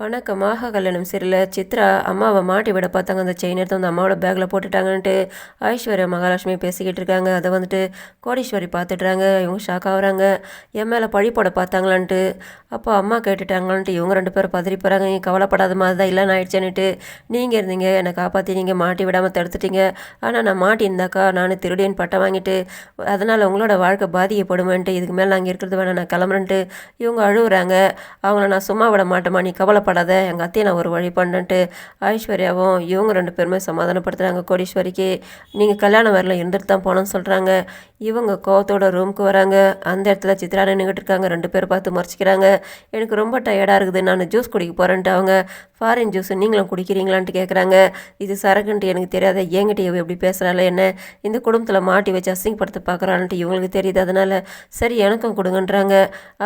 வணக்கமாக கல்யாணம் சரியில்ல சித்ரா அம்மாவை மாட்டி விட பார்த்தாங்க. அந்த செயின் எடுத்து வந்து அம்மாவோட பேக்கில் போட்டுட்டாங்கன்ட்டு ஐஸ்வர்யா மகாலட்சுமி பேசிக்கிட்டு இருக்காங்க. அதை வந்துட்டு கோடீஸ்வரி பார்த்துட்றாங்க. இவங்க ஷாக் ஆகுறாங்க. என் மேலே பழி போட பார்த்தாங்களான்ட்டு. அப்போ அம்மா கேட்டுட்டாங்களான்ட்டு இவங்க ரெண்டு பேரும் பதறி போகிறாங்க நீ கவலைப்படாத மாதிரி தான் இல்லைன்னு ஆயிடுச்சேன்னுட்டு. நீங்கள் இருந்தீங்க. என்னை காப்பாற்றி நீங்கள் மாட்டி விடாமல் தடுத்துட்டீங்க. ஆனால் நான் மாட்டியிருந்தாக்கா நான் திருடியன் பட்டம் வாங்கிட்டு அதனால் உங்களோட வாழ்க்கை பாதிக்கப்படுமேன்ட்டு இதுக்கு மேலே நாங்கள் இருக்கிறது வேணாம் நான் கிளம்புறேன்ட்டு இவங்க அழுகுறாங்க. அவங்கள நான் சும்மா விட மாட்டேமா நீ கவலைப்படாத எங்கள் அத்தையை நான் ஒரு வழி பண்ணுன்ட்டு ஐஸ்வர்யாவும் இவங்க ரெண்டு பேருமே சமாதானப்படுத்துகிறாங்க கோடீஸ்வரிக்கு. நீங்கள் கல்யாணம் வரல இருந்துட்டு தான் போனோம்னு சொல்கிறாங்க இவங்க கோவத்தோட ரூமுக்கு வராங்க. அந்த இடத்துல சித்ரா நின்றுக்கிட்டு இருக்காங்க. ரெண்டு பேர் பார்த்து மறைச்சிக்கிறாங்க. எனக்கு ரொம்ப டயர்டாக இருக்குது. நான் ஜூஸ் குடிக்க போகிறேன்ட்டு அவங்க ஃபாரின் ஜூஸ் நீங்களும் குடிக்கிறீங்களான்ட்டு கேட்குறாங்க இது சரக்குன்ட்டு எனக்கு தெரியாத ஏங்கிட்ட இவ எப்படி பேசுகிறாள் என்ன? இந்த குடும்பத்தில் மாட்டி வச்சு அசிங்கப்படுத்த பார்க்குறான்ட்டு இவங்களுக்கு தெரியுது. அதனால் சரி எனக்கும் கொடுங்கன்றாங்க.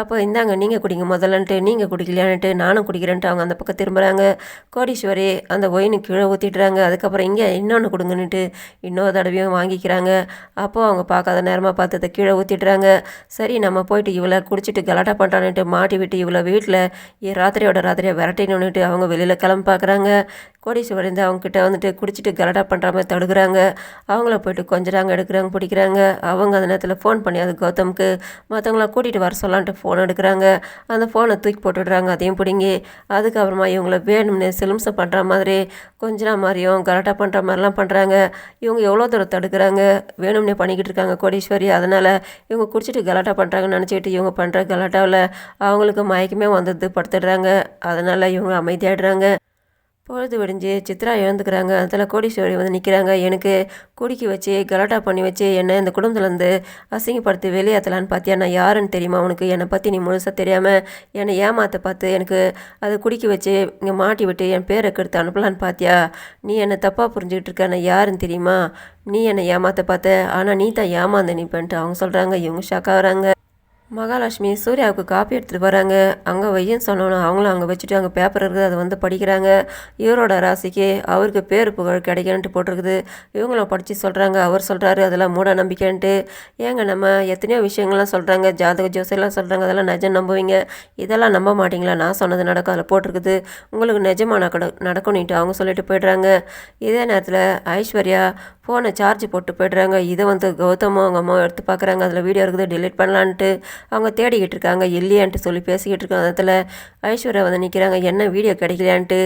அப்போ இந்தாங்க நீங்கள் குடிங்க முதல்லன்ட்டு நீங்கள் குடிக்கலையான்ட்டு நானும் குடிக்கிறேன்ட்டு அவங்க அந்த பக்கம் திரும்புகிறாங்க கோடீஸ்வரி அந்த ஒயினு கீழே ஊற்றிடுறாங்க அதுக்கப்புறம் இங்கே இன்னொன்று கொடுங்கன்னுட்டு இன்னொரு தடவையும் வாங்கிக்கிறாங்க. அப்போது அவங்க பார்க்காத நேரமாக பார்த்து அதை கீழே ஊற்றிடுறாங்க சரி நம்ம போயிட்டு இவளை குடிச்சிட்டு கலாட்டா பண்ணுறான்ட்டு மாட்டி விட்டு இவளை வீட்டில் ராத்திரியோட ராத்திரியை விரட்டினுன்னுட்டு அவங்க வெளியில் கிளம்ப பார்க்குறாங்க. கோடீஸ்வரி இருந்து அவங்கக்கிட்ட வந்துட்டு குடிச்சிட்டு கலாட்டா பண்ணுற மாதிரி தடுக்கிறாங்க. அவங்கள போயிட்டு கொஞ்சிறாங்க எடுக்கிறாங்க பிடிக்கிறாங்க. அவங்க அந்த நேரத்தில் ஃபோன் பண்ணி அது கௌதமுக்கு மற்றவங்கள கூட்டிகிட்டு வர சொல்லான்ட்டு ஃபோன் எடுக்கிறாங்க. அந்த ஃபோனை தூக்கி போட்டுடுறாங்க. அதையும் பிடிங்கி அதுக்கப்புறமா இவங்கள வேணும்னு சிலம்சம் பண்ணுற மாதிரி கொஞ்சரா மாதிரியும் கரெக்டாக பண்ணுற மாதிரிலாம் பண்ணுறாங்க இவங்க எவ்வளோ தூரம் தடுக்கிறாங்க? வேணும்னே பண்ணிக்கிட்டு இருக்காங்க கோடீஸ்வரி. அதனால் இவங்க குடிச்சிட்டு கலாட்டா பண்ணுறாங்கன்னு நினச்சிக்கிட்டு இவங்க பண்ணுற கலாட்டாவில் அவங்களுக்கு மயக்கமே வந்தது படுத்துடுறாங்க. அதனால் இவங்க அமைதியாகிடுறாங்க பொழுது விடிஞ்சு சித்ரா இழந்துக்கிறாங்க அதில் கோடீஸ்வரி வந்து நிற்கிறாங்க எனக்கு குடிக்க வச்சு கலாட்டா பண்ணி வச்சு என்னை இந்த குடும்பத்துலேருந்து அசிங்கப்படுத்தி வெளியேற்றலான்னு பார்த்தியா நான் யாருன்னு தெரியுமா உனக்கு? என்னை பற்றி நீ முழுசாக தெரியாமல் என்னை ஏமாற்ற பார்த்து எனக்கு அதை குடிக்க வச்சு இங்கே மாட்டி விட்டு என் பேரை கெடுத்து அனுப்பலான்னு பார்த்தியா நீ என்னை தப்பாக புரிஞ்சுக்கிட்டு இருக்க. நான் யாருன்னு தெரியுமா? நீ என்னை ஏமாற்ற பார்த்த. ஆனால் நீ தான் ஏமாந்த நிப்பன்ட்டு அவங்க சொல்கிறாங்க இவங்க ஷாக்காகிறாங்க மகாலட்சுமி சூர்யாவுக்கு காப்பி எடுத்துகிட்டு வராங்க அங்கே வையன்னு சொன்னோன்னு அவங்களும் அங்கே வச்சுட்டு அங்கே பேப்பர் இருக்குது அதை வந்து படிக்கிறாங்க. இவரோட ராசிக்கு அவருக்கு பேர் புகழ் கிடைக்கணுன்ட்டு போட்டிருக்குது. இவங்களும் படித்து சொல்கிறாங்க அவர் சொல்கிறாரு அதெல்லாம் மூட நம்பிக்கைன்ட்டு. ஏங்க நம்ம எத்தனையோ விஷயங்கள்லாம் சொல்கிறாங்க ஜாதக ஜோசியெல்லாம் சொல்கிறாங்க அதெல்லாம் நிஜம் நம்புவீங்க. இதெல்லாம் நம்ப மாட்டிங்களா? நான் சொன்னது நடக்கும் அதில் போட்டிருக்குது. உங்களுக்கு நிஜமாக நட நடக்கணுன்ட்டு அவங்க சொல்லிட்டு போய்ட்றாங்க. இதே நேரத்தில் ஐஸ்வர்யா ஃபோனை சார்ஜ் போட்டு போய்ட்றாங்க. இதை வந்து கௌதமும் அவங்க அம்மாவும் எடுத்து பார்க்குறாங்க. அதில் வீடியோ இருக்குது டிலீட் பண்ணலான்ட்டு அவங்க தேடிக்கிட்டு இருக்காங்க. இல்லையான்ட்டு சொல்லி பேசிக்கிட்டு இருக்காங்க. அதில் ஐஸ்வர்யா வந்து நிற்கிறாங்க என்ன வீடியோ கிடைக்கலையான்ட்டு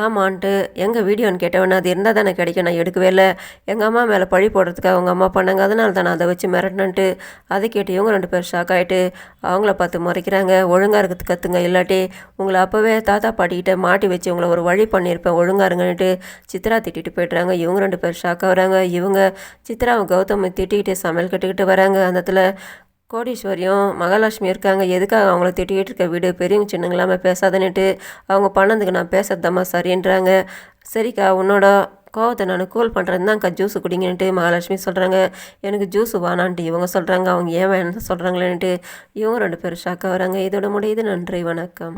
ஆமான்ட்டு எங்கள் வீடியோன்னு கேட்டவன அது இருந்தால் தானே கிடைக்கும் நான் எடுக்கவே இல்லை. எங்கள் அம்மா மேலே பழி போடுறதுக்கு அவங்க அம்மா பண்ணாங்க. அதனால தான் நான் அதை வச்சு மிரட்டினன்ட்டு அதை கேட்டு இவங்க ரெண்டு பேர் ஷாக் ஆகிட்டு அவங்கள பார்த்து முறைக்கிறாங்க. ஒழுங்காக இருக்கிறது கற்றுங்க இல்லாட்டி உங்களை அப்போவே தாத்தா பாட்டிக்கிட்ட மாட்டி வச்சு உங்களை ஒரு வழி பண்ணியிருப்பேன் ஒழுங்காக இருங்கன்னுட்டு சித்ரா திட்டிட்டு போய்ட்றாங்க. இவங்க ரெண்டு பேர் ஷாக்காக வராங்க இவங்க சித்ராவும் கௌதம் திட்டிக்கிட்டு சமையல் கட்டுக்கிட்டு வராங்க. அந்த இடத்துல கோடீஸ்வரியும் மகாலட்சுமி இருக்காங்க. எதுக்காக அவங்கள திட்டிகிட்டு இருக்க? வீடு பெரியவங்க சின்னங்க இல்லாமல் பேசாதன்னுட்டு அவங்க பண்ணதுக்கு நான் பேசுறதம்மா சரின்றாங்க. சரிக்கா உன்னோட கோவத்தை நான் கூல் பண்ணுறதுதான்க்கா தான்க்கா ஜூஸ் குடிங்கன்ட்டு மகாலட்சுமி சொல்கிறாங்க எனக்கு ஜூஸ் வானான்ட்டு இவங்க சொல்கிறாங்க அவங்க ஏன் வேணும்னு சொல்கிறாங்களேன்ட்டு இவங்க ரெண்டு பேரும் ஷாக்காக வராங்க. இதோட முடியுது. நன்றி வணக்கம்.